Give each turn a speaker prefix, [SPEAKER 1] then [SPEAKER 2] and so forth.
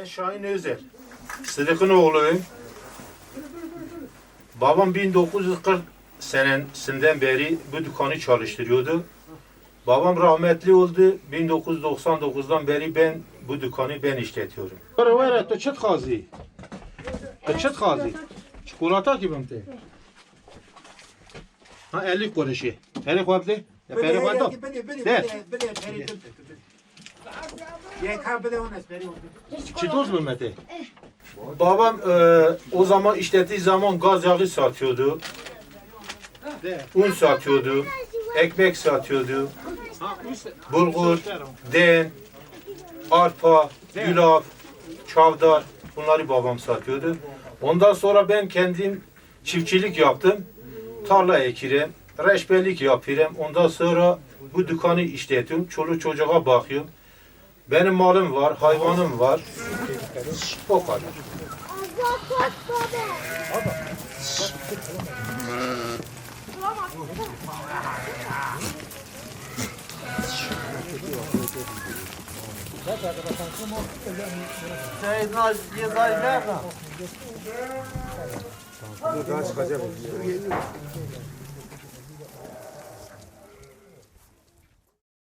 [SPEAKER 1] Ben Şahin Özer. Sıdık'ın oğluyum. Babam 1940 senesinden beri bu dükkanı çalıştırıyordu. Babam rahmetli oldu. 1999'dan beri ben bu dükkanı ben işletiyorum. Var var to çıt kazı. To çıt kazı. Çikolata gibi mi? Ha 50 kuruşu. Peri koydu. Ya peri koydu. De. Çitoz mu Mete? Babam e, o zaman işlettiği zaman gaz yağı satıyordu. Un satıyordu. Ekmek satıyordu. Bulgur, den, arpa, yulaf, çavdar bunları babam satıyordu. Ondan sonra ben kendim çiftçilik yaptım. Tarla ekirim, reçbelik yapıyorum. Ondan sonra bu dükkanı işletiyorum. Çoluk çocuğa bakıyorum. Benim malım var, hayvanım var. O kadar.
[SPEAKER 2] Buradan çıkacak.